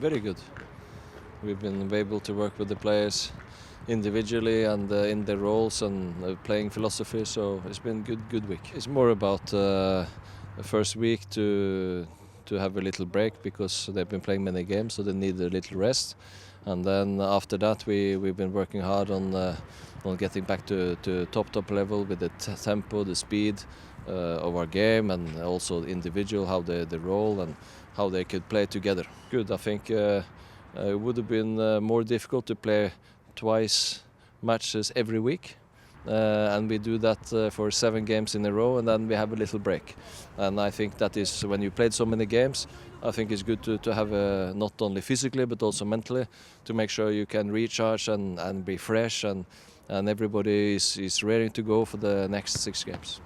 very good. We've been able to work with the players individually and uh, in their roles and uh, playing philosophy. So it's been good, good week. It's more about uh, the first week to to have a little break because they've been playing many games, so they need a little rest. And then after that, we we've been working hard on uh, on getting back to, to top top level with the tempo, the speed uh, of our game, and also the individual how they, they roll and how they could play together. Good. I think uh, uh, it would have been uh, more difficult to play twice matches every week. Uh, and we do that uh, for seven games in a row, and then we have a little break. And I think that is when you played so many games, I think it's good to, to have a, not only physically but also mentally to make sure you can recharge and, and be fresh, and, and everybody is, is ready to go for the next six games.